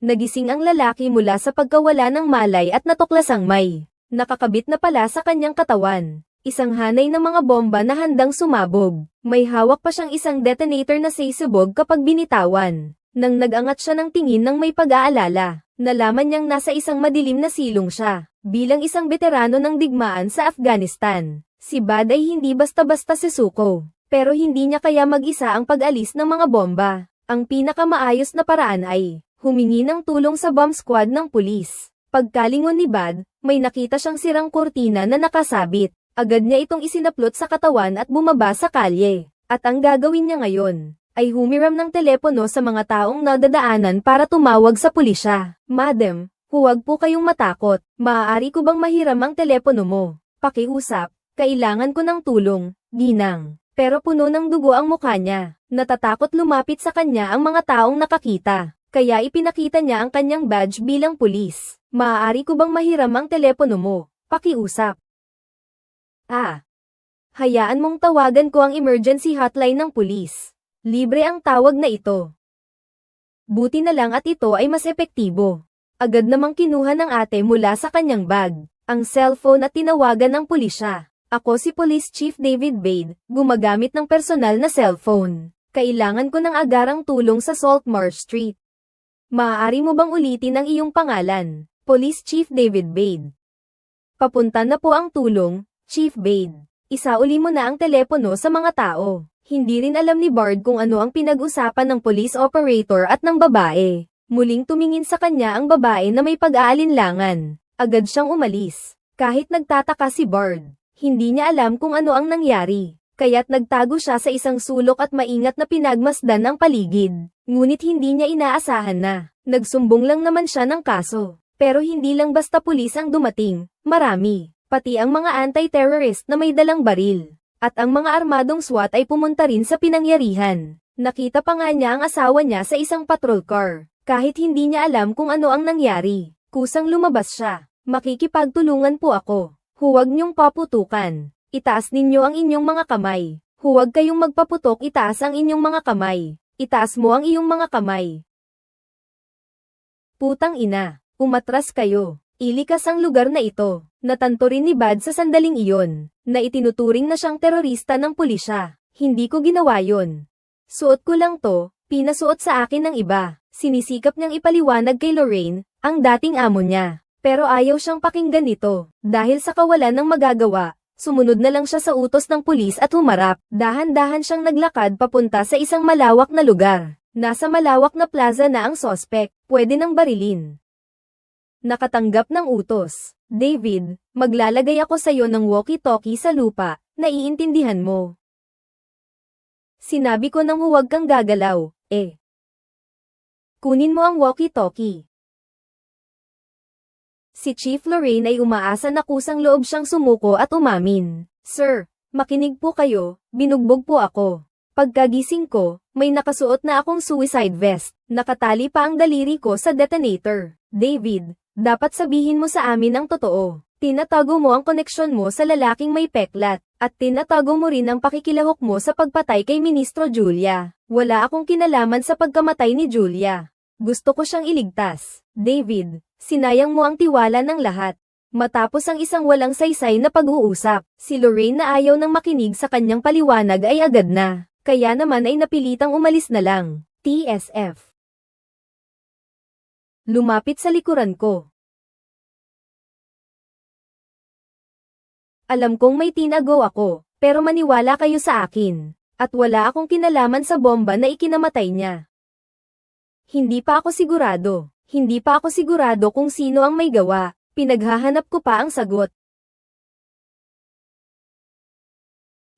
Nagising ang lalaki mula sa pagkawala ng malay at natuklasang may nakakabit na pala sa kanyang katawan. Isang hanay ng mga bomba na handang sumabog. May hawak pa siyang isang detonator na sisubog kapag binitawan. Nang nagangat siya ng tingin ng may pag-aalala, nalaman niyang nasa isang madilim na silong siya. Bilang isang veterano ng digmaan sa Afghanistan, si Bad ay hindi basta-basta susuko. Pero hindi niya kaya mag-isa ang pag-alis ng mga bomba. Ang pinakamaayos na paraan ay, humingi ng tulong sa bomb squad ng pulis. Pagkalingon ni Bad, may nakita siyang sirang kurtina na nakasabit. Agad niya itong isinaplot sa katawan at bumaba sa kalye. At ang gagawin niya ngayon, ay humiram ng telepono sa mga taong nadadaanan para tumawag sa pulisya. Madam, huwag po kayong matakot. Maaari ko bang mahiram ang telepono mo? Pakiusap, kailangan ko ng tulong, ginang. Pero puno ng dugo ang mukha niya. Natatakot lumapit sa kanya ang mga taong nakakita. Kaya ipinakita niya ang kanyang badge bilang pulis. Maaari ko bang mahiram ang telepono mo? Pakiusap. Ah. Hayaan mong tawagan ko ang emergency hotline ng pulis. Libre ang tawag na ito. Buti na lang at ito ay mas epektibo. Agad namang kinuha ng ate mula sa kanyang bag, ang cellphone at tinawagan ng pulisya. Ako si Police Chief David Bade, gumagamit ng personal na cellphone. Kailangan ko ng agarang tulong sa Saltmarsh Street. Maaari mo bang ulitin ang iyong pangalan? Police Chief David Bade. Papunta na po ang tulong, Chief Bade. Isauli mo na ang telepono sa mga tao. Hindi rin alam ni Bard kung ano ang pinag-usapan ng police operator at ng babae. Muling tumingin sa kanya ang babae na may pag-aalinlangan. Agad siyang umalis. Kahit nagtataka si Bard, hindi niya alam kung ano ang nangyari. Kaya't nagtago siya sa isang sulok at maingat na pinagmasdan ang paligid. Ngunit hindi niya inaasahan na. Nagsumbong lang naman siya ng kaso. Pero hindi lang basta pulis ang dumating, marami. Pati ang mga anti-terrorist na may dalang baril. At ang mga armadong SWAT ay pumunta rin sa pinangyarihan. Nakita pa nga niya ang asawa niya sa isang patrol car. Kahit hindi niya alam kung ano ang nangyari. Kusang lumabas siya. Makikipagtulungan po ako. Huwag niyong paputukan. Itaas ninyo ang inyong mga kamay. Huwag kayong magpaputok itaas ang inyong mga kamay. Itaas mo ang iyong mga kamay. Putang ina, umatras kayo. Ilikas ang lugar na ito. Natanto rin ni Bad sa sandaling iyon, na itinuturing na siyang terorista ng pulisya. Hindi ko ginawa yon. Suot ko lang to, pinasuot sa akin ng iba. Sinisikap niyang ipaliwanag kay Lorraine, ang dating amo niya. Pero ayaw siyang pakinggan nito. Dahil sa kawalan ng magagawa, sumunod na lang siya sa utos ng pulis at humarap. Dahan-dahan siyang naglakad papunta sa isang malawak na lugar. Nasa malawak na plaza na ang sospek, pwede nang barilin. Nakatanggap ng utos. David, maglalagay ako sa iyo ng walkie-talkie sa lupa, naiintindihan mo. Sinabi ko nang huwag kang gagalaw, eh. Kunin mo ang walkie-talkie. Si Chief Lorraine ay umaasa na kusang loob siyang sumuko at umamin. Sir, makinig po kayo, binugbog po ako. Pagkagising ko, may nakasuot na akong suicide vest, nakatali pa ang daliri ko sa detonator. David, dapat sabihin mo sa amin ang totoo. Tinatago mo ang koneksyon mo sa lalaking may peklat, at tinatago mo rin ang pakikilahok mo sa pagpatay kay Ministro Julia. Wala akong kinalaman sa pagkamatay ni Julia. Gusto ko siyang iligtas. David, sinayang mo ang tiwala ng lahat. Matapos ang isang walang saysay na pag-uusap, si Lorraine na ayaw nang makinig sa kanyang paliwanag ay agad na. Kaya naman ay napilitang umalis na lang. TSF Lumapit sa likuran ko. Alam kong may tinago ako, pero maniwala kayo sa akin. At wala akong kinalaman sa bomba na ikinamatay niya. Hindi pa ako sigurado. Hindi pa ako sigurado kung sino ang may gawa. Pinaghahanap ko pa ang sagot.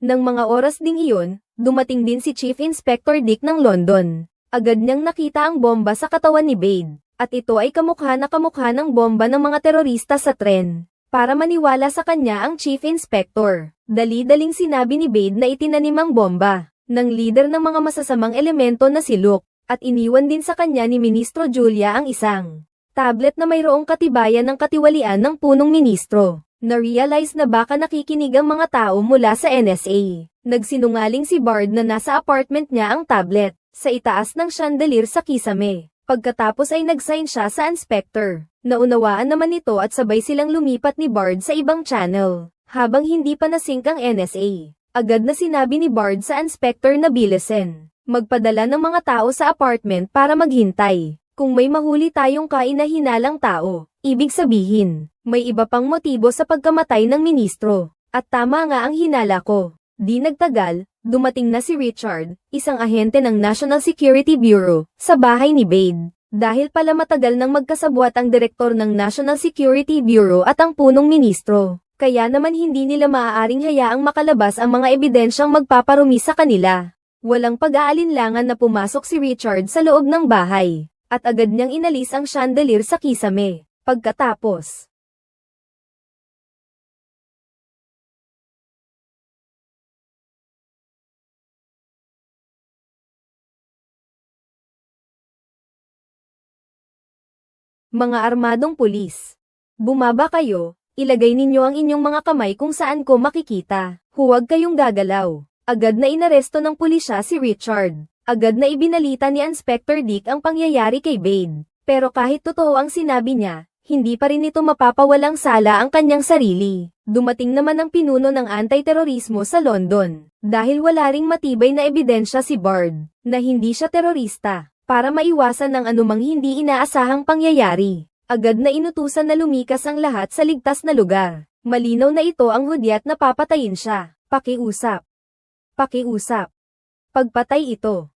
Nang mga oras ding iyon, dumating din si Chief Inspector Dick ng London. Agad niyang nakita ang bomba sa katawan ni Bade, at ito ay kamukha na kamukha ng bomba ng mga terorista sa tren. Para maniwala sa kanya ang Chief Inspector, dali-daling sinabi ni Bade na itinanim ang bomba, ng leader ng mga masasamang elemento na si Luke, at iniwan din sa kanya ni Ministro Julia ang isang tablet na mayroong katibayan ng katiwalian ng punong ministro. Na-realize na baka nakikinig ang mga tao mula sa NSA. Nagsinungaling si Bard na nasa apartment niya ang tablet, sa itaas ng chandelier sa kisame. Pagkatapos ay nag-sign siya sa inspector. Naunawaan naman nito at sabay silang lumipat ni Bard sa ibang channel. Habang hindi pa nasync ang NSA, agad na sinabi ni Bard sa inspector na bilisen. Magpadala ng mga tao sa apartment para maghintay. Kung may mahuli tayong kainahinalang tao, ibig sabihin, may iba pang motibo sa pagkamatay ng ministro. At tama nga ang hinala ko. Di nagtagal, dumating na si Richard, isang ahente ng National Security Bureau, sa bahay ni Bade. Dahil pala matagal nang magkasabwat ang direktor ng National Security Bureau at ang punong ministro. Kaya naman hindi nila maaaring hayaang makalabas ang mga ebidensyang magpaparumi sa kanila. Walang pag-aalinlangan na pumasok si Richard sa loob ng bahay, at agad niyang inalis ang chandelier sa kisame. Pagkatapos, Mga armadong pulis. Bumaba kayo, ilagay ninyo ang inyong mga kamay kung saan ko makikita. Huwag kayong gagalaw. Agad na inaresto ng pulisya si Richard. Agad na ibinalita ni Inspector Dick ang pangyayari kay Bade. Pero kahit totoo ang sinabi niya, hindi pa rin ito mapapawalang sala ang kanyang sarili. Dumating naman ang pinuno ng anti-terorismo sa London. Dahil wala ring matibay na ebidensya si Bard, na hindi siya terorista para maiwasan ng anumang hindi inaasahang pangyayari. Agad na inutusan na lumikas ang lahat sa ligtas na lugar. Malinaw na ito ang hudyat na papatayin siya. Pakiusap. Pakiusap. Pagpatay ito.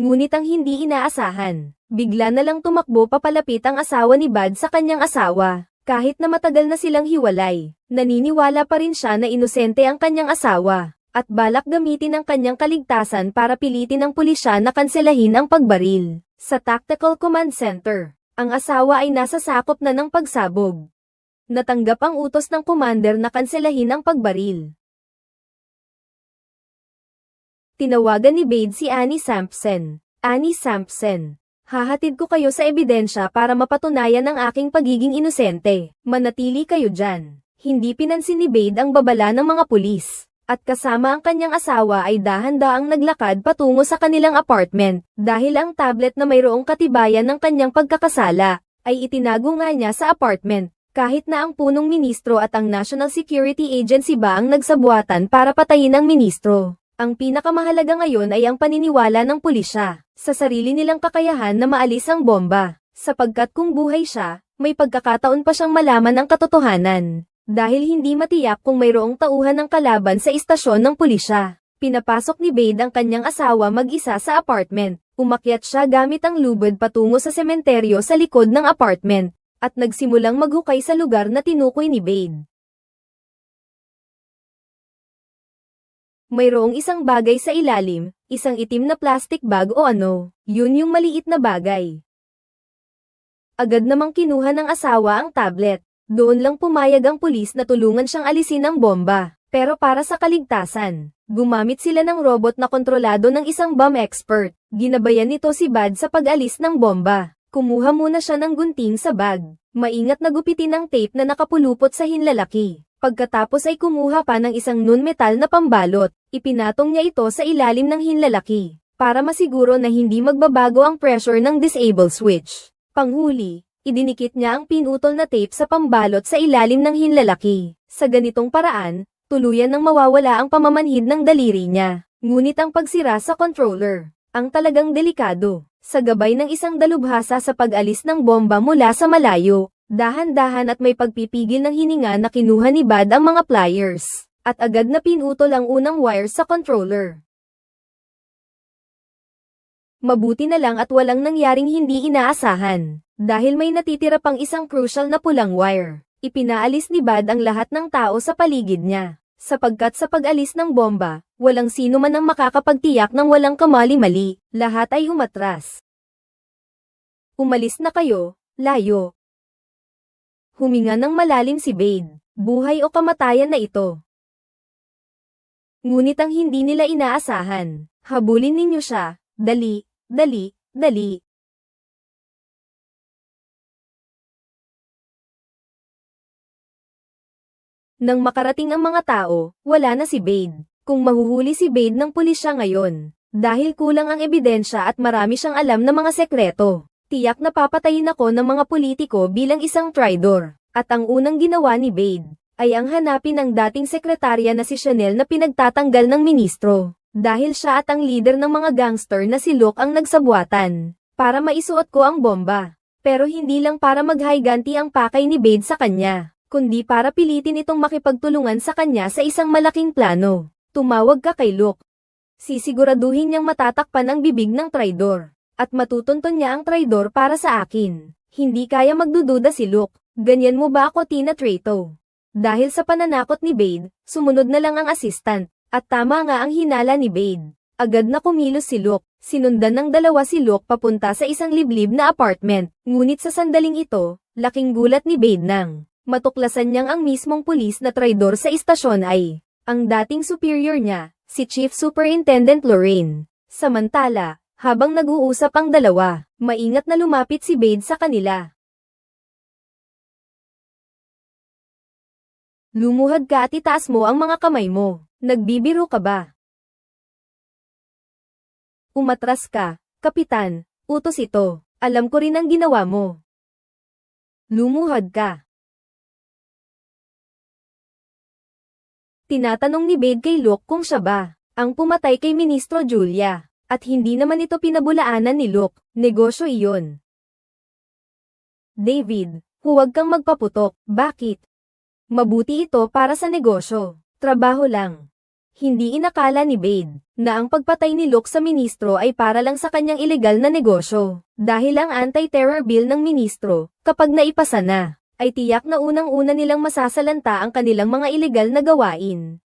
Ngunit ang hindi inaasahan, bigla na lang tumakbo papalapit ang asawa ni Bad sa kanyang asawa. Kahit na matagal na silang hiwalay, naniniwala pa rin siya na inosente ang kanyang asawa at balak gamitin ang kanyang kaligtasan para pilitin ang pulisya na kanselahin ang pagbaril. Sa Tactical Command Center, ang asawa ay nasa sakop na ng pagsabog. Natanggap ang utos ng commander na kanselahin ang pagbaril. Tinawagan ni Bade si Annie Sampson. Annie Sampson, hahatid ko kayo sa ebidensya para mapatunayan ang aking pagiging inosente. Manatili kayo dyan. Hindi pinansin ni Bade ang babala ng mga pulis at kasama ang kanyang asawa ay dahan-daang naglakad patungo sa kanilang apartment, dahil ang tablet na mayroong katibayan ng kanyang pagkakasala, ay itinago nga niya sa apartment, kahit na ang punong ministro at ang National Security Agency ba ang nagsabuatan para patayin ang ministro. Ang pinakamahalaga ngayon ay ang paniniwala ng pulisya, sa sarili nilang kakayahan na maalis ang bomba, sapagkat kung buhay siya, may pagkakataon pa siyang malaman ang katotohanan dahil hindi matiyak kung mayroong tauhan ng kalaban sa istasyon ng pulisya. Pinapasok ni Bade ang kanyang asawa mag-isa sa apartment. Umakyat siya gamit ang lubid patungo sa sementeryo sa likod ng apartment, at nagsimulang maghukay sa lugar na tinukoy ni Bade. Mayroong isang bagay sa ilalim, isang itim na plastic bag o ano, yun yung maliit na bagay. Agad namang kinuha ng asawa ang tablet, doon lang pumayag ang pulis na tulungan siyang alisin ang bomba. Pero para sa kaligtasan, gumamit sila ng robot na kontrolado ng isang bomb expert. Ginabayan nito si Bad sa pag-alis ng bomba. Kumuha muna siya ng gunting sa bag. Maingat na gupitin ang tape na nakapulupot sa hinlalaki. Pagkatapos ay kumuha pa ng isang non-metal na pambalot. Ipinatong niya ito sa ilalim ng hinlalaki. Para masiguro na hindi magbabago ang pressure ng disable switch. Panghuli, idinikit niya ang pinutol na tape sa pambalot sa ilalim ng hinlalaki. Sa ganitong paraan, tuluyan nang mawawala ang pamamanhid ng daliri niya. Ngunit ang pagsira sa controller, ang talagang delikado. Sa gabay ng isang dalubhasa sa pag-alis ng bomba mula sa malayo, dahan-dahan at may pagpipigil ng hininga na kinuha ni Bad ang mga pliers, at agad na pinutol ang unang wire sa controller. Mabuti na lang at walang nangyaring hindi inaasahan. Dahil may natitira pang isang crucial na pulang wire, ipinaalis ni Bad ang lahat ng tao sa paligid niya. Sapagkat sa pag-alis ng bomba, walang sino man ang makakapagtiyak ng walang kamali-mali, lahat ay umatras. Umalis na kayo, layo. Huminga ng malalim si Bade, buhay o kamatayan na ito. Ngunit ang hindi nila inaasahan, habulin ninyo siya, dali, dali, dali. Nang makarating ang mga tao, wala na si Bade. Kung mahuhuli si Bade ng pulisya ngayon, dahil kulang ang ebidensya at marami siyang alam na mga sekreto, tiyak na papatayin ako ng mga politiko bilang isang traidor. At ang unang ginawa ni Bade, ay ang hanapin ang dating sekretarya na si Chanel na pinagtatanggal ng ministro. Dahil siya at ang leader ng mga gangster na si Luke ang nagsabuatan, para maisuot ko ang bomba. Pero hindi lang para maghayganti ang pakay ni Bade sa kanya, kundi para pilitin itong makipagtulungan sa kanya sa isang malaking plano. Tumawag ka kay Luke. Sisiguraduhin niyang matatakpan ang bibig ng traidor, at matutunton niya ang traidor para sa akin. Hindi kaya magdududa si Luke. Ganyan mo ba ako Tina Trato? Dahil sa pananakot ni Bade, sumunod na lang ang assistant, at tama nga ang hinala ni Bade. Agad na kumilos si Luke, sinundan ng dalawa si Luke papunta sa isang liblib na apartment, ngunit sa sandaling ito, laking gulat ni Bade nang matuklasan niyang ang mismong pulis na traidor sa istasyon ay ang dating superior niya, si Chief Superintendent Lorraine. Samantala, habang nag-uusap ang dalawa, maingat na lumapit si Bade sa kanila. Lumuhad ka at itaas mo ang mga kamay mo. Nagbibiro ka ba? Umatras ka, kapitan. Utos ito. Alam ko rin ang ginawa mo. Lumuhad ka. Tinatanong ni Bade kay Luke kung siya ba ang pumatay kay Ministro Julia. At hindi naman ito pinabulaanan ni Luke. Negosyo iyon. David, huwag kang magpaputok. Bakit? Mabuti ito para sa negosyo. Trabaho lang. Hindi inakala ni Bade na ang pagpatay ni Luke sa ministro ay para lang sa kanyang ilegal na negosyo. Dahil ang anti-terror bill ng ministro, kapag naipasa na, ay tiyak na unang-una nilang masasalanta ang kanilang mga ilegal na gawain.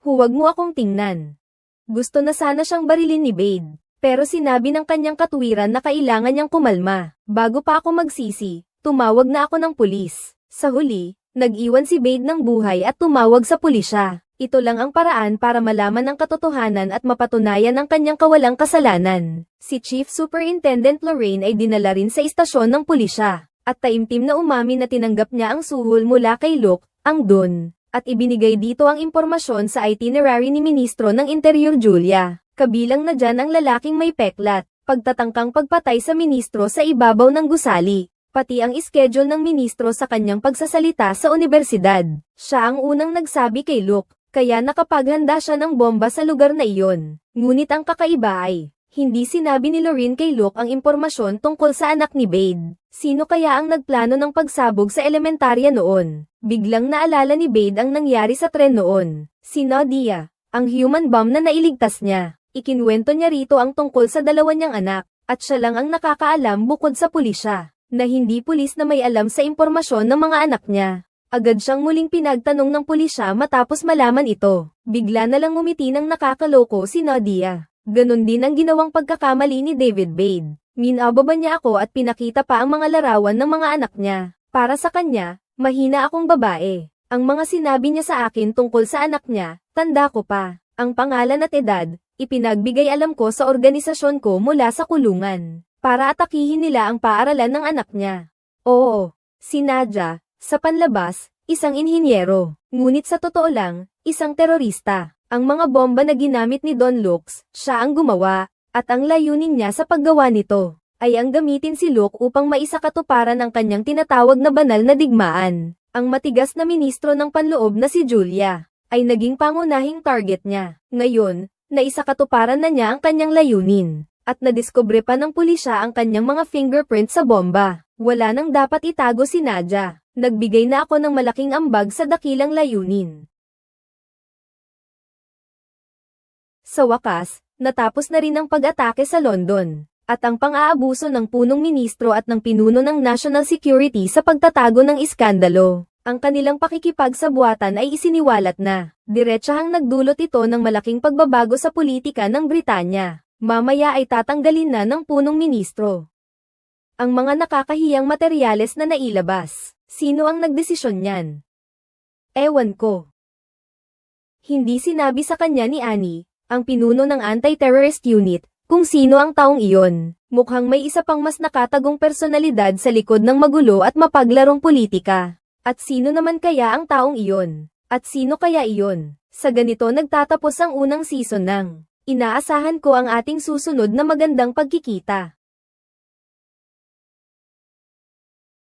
Huwag mo akong tingnan. Gusto na sana siyang barilin ni Bade, pero sinabi ng kanyang katuwiran na kailangan niyang kumalma. Bago pa ako magsisi, tumawag na ako ng pulis. Sa huli, nag-iwan si Bade ng buhay at tumawag sa pulisya. Ito lang ang paraan para malaman ang katotohanan at mapatunayan ang kanyang kawalang kasalanan. Si Chief Superintendent Lorraine ay dinala rin sa istasyon ng pulisya, at taimtim na umami na tinanggap niya ang suhol mula kay Luke, ang Don, at ibinigay dito ang impormasyon sa itinerary ni Ministro ng Interior Julia. Kabilang na dyan ang lalaking may peklat, pagtatangkang pagpatay sa ministro sa ibabaw ng gusali, pati ang schedule ng ministro sa kanyang pagsasalita sa universidad. Siya ang unang nagsabi kay Luke, kaya nakapaghanda siya ng bomba sa lugar na iyon. Ngunit ang kakaiba ay, hindi sinabi ni Lorraine kay Luke ang impormasyon tungkol sa anak ni Bade. Sino kaya ang nagplano ng pagsabog sa elementarya noon? Biglang naalala ni Bade ang nangyari sa tren noon. Si Nadia, ang human bomb na nailigtas niya. Ikinwento niya rito ang tungkol sa dalawa niyang anak, at siya lang ang nakakaalam bukod sa pulisya, na hindi pulis na may alam sa impormasyon ng mga anak niya. Agad siyang muling pinagtanong ng pulisya matapos malaman ito. Bigla na lang umiti ng nakakaloko si Nadia. Ganon din ang ginawang pagkakamali ni David Bade. Minababa niya ako at pinakita pa ang mga larawan ng mga anak niya. Para sa kanya, mahina akong babae. Ang mga sinabi niya sa akin tungkol sa anak niya, tanda ko pa. Ang pangalan at edad, ipinagbigay alam ko sa organisasyon ko mula sa kulungan. Para atakihin nila ang paaralan ng anak niya. Oo, si Nadia, sa panlabas, isang inhinyero. Ngunit sa totoo lang, isang terorista. Ang mga bomba na ginamit ni Don Lux, siya ang gumawa, at ang layunin niya sa paggawa nito, ay ang gamitin si Luke upang maisakatuparan ang kanyang tinatawag na banal na digmaan. Ang matigas na ministro ng panloob na si Julia, ay naging pangunahing target niya. Ngayon, naisakatuparan na niya ang kanyang layunin, at nadiskubre pa ng pulisya ang kanyang mga fingerprint sa bomba. Wala nang dapat itago si Nadia nagbigay na ako ng malaking ambag sa dakilang layunin. Sa wakas, natapos na rin ang pag-atake sa London, at ang pang-aabuso ng punong ministro at ng pinuno ng National Security sa pagtatago ng iskandalo. Ang kanilang pakikipagsabuatan ay isiniwalat na, diretsahang nagdulot ito ng malaking pagbabago sa politika ng Britanya. Mamaya ay tatanggalin na ng punong ministro. Ang mga nakakahiyang materyales na nailabas. Sino ang nagdesisyon niyan? Ewan ko. Hindi sinabi sa kanya ni Annie, ang pinuno ng anti-terrorist unit, kung sino ang taong iyon. Mukhang may isa pang mas nakatagong personalidad sa likod ng magulo at mapaglarong politika. At sino naman kaya ang taong iyon? At sino kaya iyon? Sa ganito nagtatapos ang unang season ng Inaasahan ko ang ating susunod na magandang pagkikita.